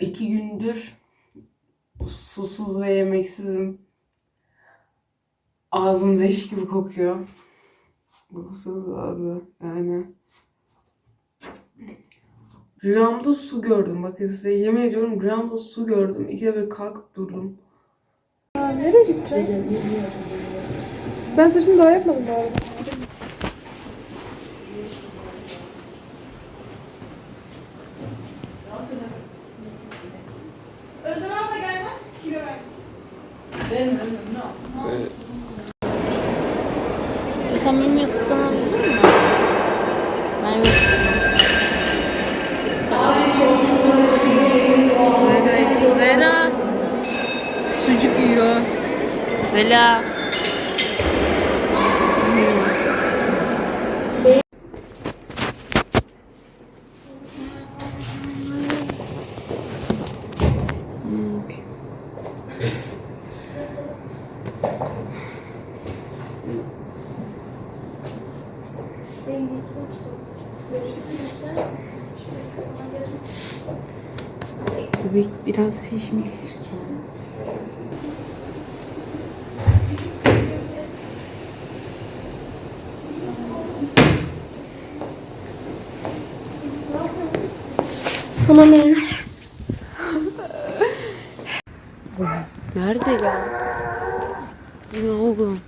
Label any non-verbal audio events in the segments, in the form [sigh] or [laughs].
iki gündür susuz ve yemeksizim. Ağzım leş gibi kokuyor. Kokusuz abi yani. Rüyamda su gördüm. Bakın size yemin ediyorum rüyamda su gördüm. İkide bir kalkıp durdum. Nereye gideceğim? Ben saçımı daha yapmadım bu arada. Sen benim YouTube'dan anladın mı? YouTube'dan. Zela. Sucuk yiyor. Zela. Biraz şişmiş. Sana ne? Nerede ya? Ne oğlum?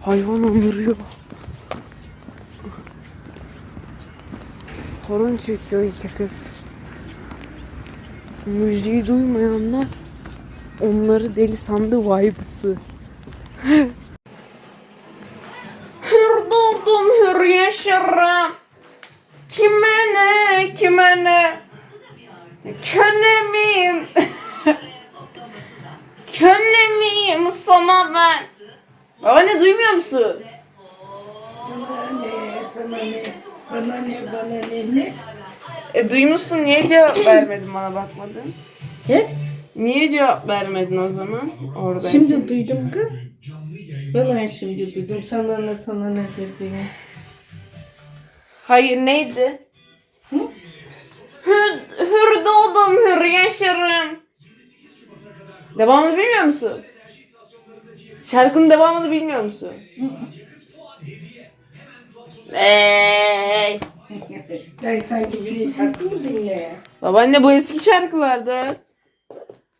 Hayvan ömürüyor. Horon çekiyor iki kız. Müziği duymayanlar onları deli sandı vibes'ı. hür doğdum hür yaşarım. Kime ne kime ne? Köle miyim? [laughs] Köle miyim sana ben? Babaanne duymuyor musun? Sana ne, sana ne, bana ne, bana ne, ne? E duymuşsun niye cevap vermedin bana bakmadın? He? Niye cevap vermedin o zaman orada? Şimdi duydum kız. Vallahi şimdi duydum. Sana ne, sana ne dediğini. Hayır neydi? Hür, hür doğdum hür yaşarım. Devamını bilmiyor musun? Şarkının devamını bilmiyor musun? Ey. Ben sanki bir şarkı mı dinle? Babaanne bu eski şarkılardı.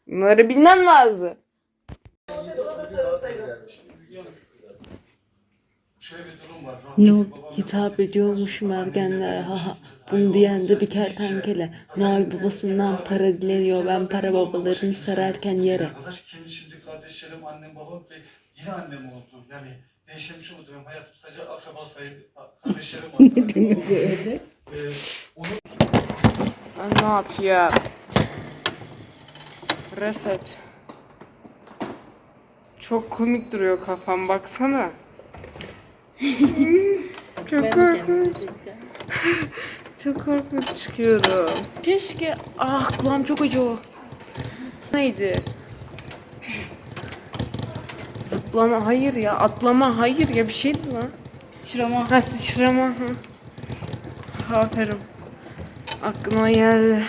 Bunları bilmem lazım. Nur hitap ediyormuşum ergenlere ha ha. Bunu diyen de bir kertenkele. Noel babasından para dileniyor. Ben para babalarını sararken yere. kendi şimdi kardeşlerim, annem, babam ve yine annem oldu. Yani değişmiş oldu. Benim hayatım sadece akraba sayıp kardeşlerim oldu. [laughs] Öyle. Ee, onu Ben ne yapayım? Reset. Çok komik duruyor kafam baksana. [laughs] [laughs] Çok korkunç. Çok korkunç çıkıyorum. Keşke... Ah kulağım çok acıyor. Neydi? Zıplama hayır ya. Atlama hayır ya bir şeydi lan. Sıçrama. Ha sıçrama. Ha. Aferin. Aklıma geldi.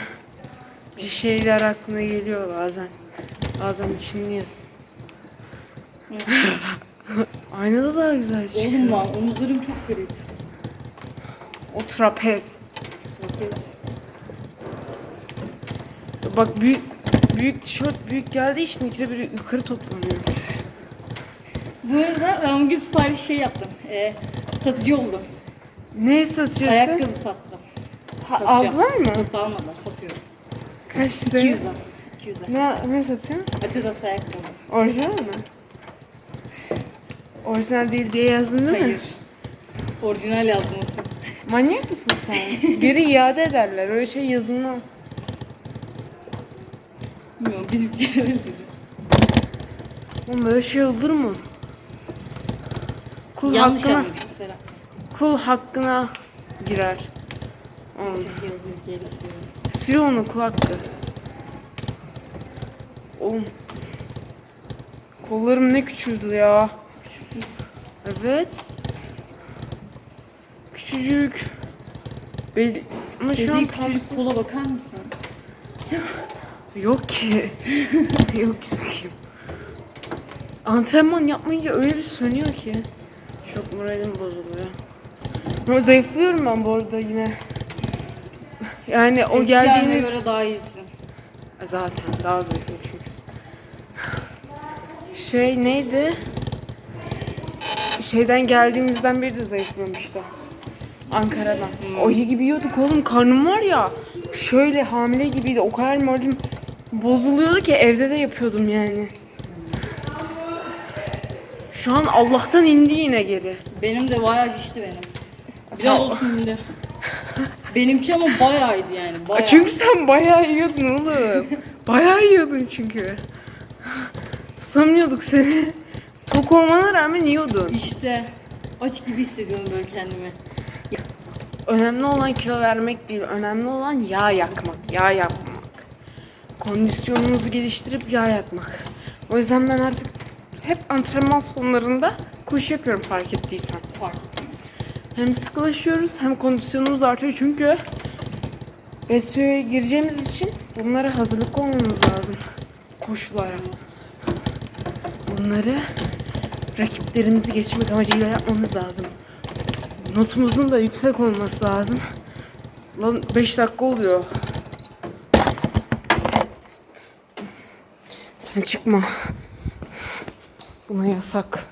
Bir şeyler aklına geliyor bazen. Bazen düşünüyorsun. [laughs] Aynada daha güzel çıkıyor. Oğlum lan omuzlarım çok garip. O trapez. Trapez. Bak büyük büyük tişört büyük geldiği için ikide bir yukarı toplanıyor. Bu arada ben bugün sipariş şey yaptım. Ee, satıcı oldum. Ne satıyorsun? Ayakkabı sattım. Ha, Satacağım. aldılar mı? Yok almadılar satıyorum. Kaçtı? 200 'a. 200 'a. Ne, ne satıyorsun? Adidas ayakkabı. Orijinal mi? Orijinal değil diye yazdın değil mi? Hayır. Orijinal yazması. Manyak mısın sen? [laughs] Geri iade ederler. Öyle şey yazılmaz. Bilmiyorum bizimkiler öyle dedi. Oğlum böyle şey olur mu? Kul Yanlış hakkına, kul hakkına girer. Oğlum, Neyse yazır gerisi. sil onu kul hakkı. Oğlum. Kollarım ne küçüldü ya. Evet. Küçücük. Bel... Ama şu an Dediği tam... küçücük kola bakar mısın? Yok ki. [laughs] Yok ki sikeyim. Antrenman yapmayınca öyle bir sönüyor ki. Çok moralim bozuluyor. Zayıflıyorum ben bu arada yine. Yani o Eskilerine geldiğiniz... göre daha iyisin. Zaten daha zayıfım çünkü. Şey neydi? Şeyden geldiğimizden beri de zayıflamıştı. Ankara'dan. Ayı gibi yiyorduk oğlum. Karnım var ya. Şöyle hamile gibiydi. O kadar moralim bozuluyordu ki evde de yapıyordum yani. Şu an Allah'tan indi yine geri. Benim de bayağı şişti benim. Biraz olsun indi. Benimki ama bayağıydı yani. Bayağı. Çünkü sen bayağı yiyordun oğlum. [laughs] bayağı yiyordun çünkü. Tutamıyorduk seni. Tok olmana rağmen yiyordun. İşte aç gibi hissediyorum böyle kendimi. Önemli olan kilo vermek değil. Önemli olan yağ yakmak. Yağ yapmak. Kondisyonumuzu geliştirip yağ yakmak. O yüzden ben artık hep antrenman sonlarında koşu yapıyorum fark ettiysen. Fark. Hem sıkılaşıyoruz hem kondisyonumuz artıyor çünkü Besyo'ya gireceğimiz için bunlara hazırlıklı olmamız lazım. Koşulara. Bunları rakiplerimizi geçmek amacıyla yapmamız lazım. Notumuzun da yüksek olması lazım. Lan 5 dakika oluyor. Sen çıkma. Buna yasak.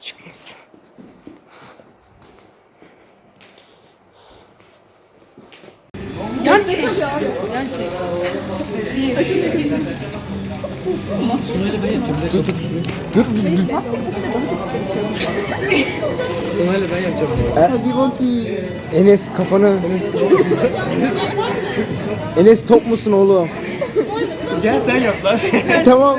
Çıkmasın. Yan çek. Yan çek. Enes kafanı... Enes top musun oğlum? Gel sen yap lan. tamam.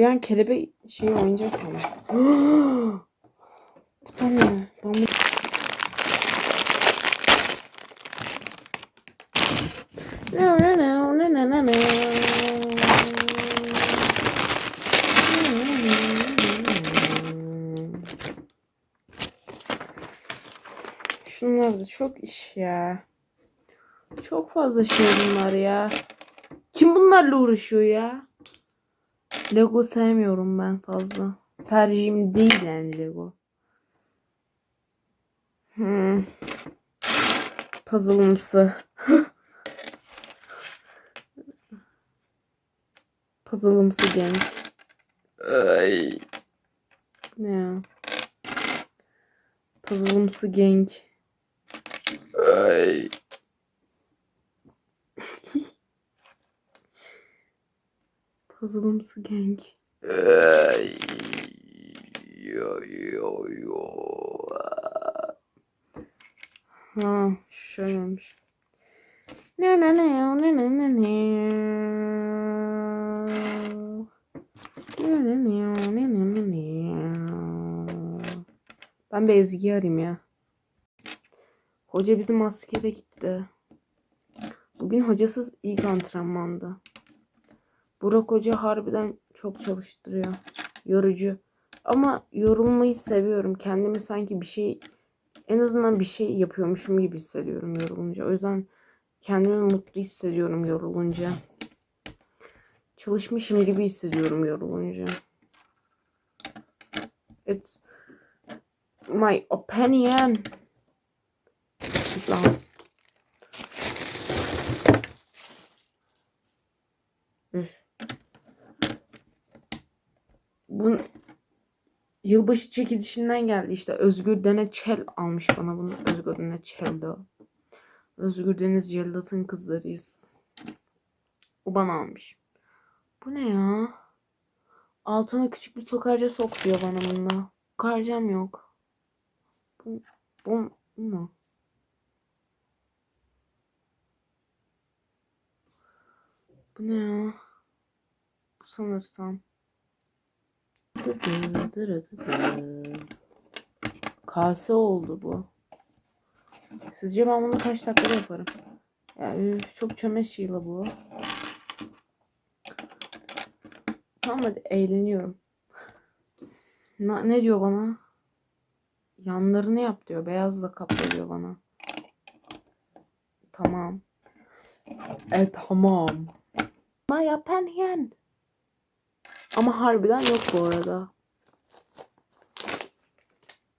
bir an kelebek şey oyuncak sandım. [gasps] bu da ne? Ben bu... No, no, no, no, no, no, no. Şunlar da çok iş ya. Çok fazla şey bunlar ya. Kim bunlarla uğraşıyor ya? Lego sevmiyorum ben fazla. Tercihim değil yani Lego. Hmm. Puzzle'ımsı. [laughs] Puzzle'ımsı genç. Ay. Ne ya? Puzzle'ımsı genk. Ay. [laughs] Puzzle'ımsı genk. Yo, yo, yo. Ha, şöyleymiş. Ne ne ne ne ne ne ne. Ne ne ne ne ne. Ben bir Ezgi'yi arayayım ya. Hoca bizim askere gitti. Bugün hocasız ilk antrenmanda. Burak Hoca harbiden çok çalıştırıyor. Yorucu. Ama yorulmayı seviyorum. Kendimi sanki bir şey en azından bir şey yapıyormuşum gibi hissediyorum yorulunca. O yüzden kendimi mutlu hissediyorum yorulunca. Çalışmışım gibi hissediyorum yorulunca. It's my opinion. Lan. Üf. Bu yılbaşı çekilişinden geldi işte. Özgür Dene Çel almış bana bunu. Özgür Dene Çel de o. Özgür Deniz Cellat'ın kızlarıyız. O bana almış. Bu ne ya? Altına küçük bir sokarca sok diyor bana bunda. Sokarcam yok. Bu, bu, bu mu? Bu ne ya? Bu sanırsam. Kase oldu bu. Sizce ben bunu kaç dakikada yaparım? Ya üf, çok çömez şeyle bu. Tamam hadi eğleniyorum. [laughs] Na- ne diyor bana? Yanlarını yap diyor. Beyazla kapla diyor bana. Tamam. E tamam. Ama yapan yen. Ama harbiden yok bu arada.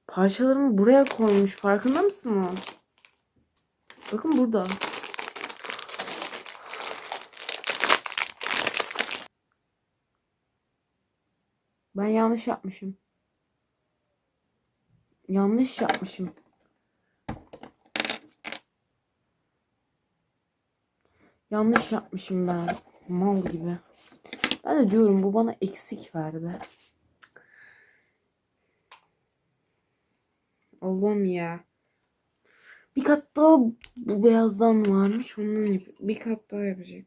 Parçalarımı buraya koymuş. Farkında mısınız? Bakın burada. Ben yanlış yapmışım. Yanlış yapmışım. Yanlış yapmışım ben. Mal gibi. Ben de diyorum bu bana eksik verdi. Allah'ım ya. Bir kat daha bu beyazdan varmış. Ondan yap- bir kat daha yapacak.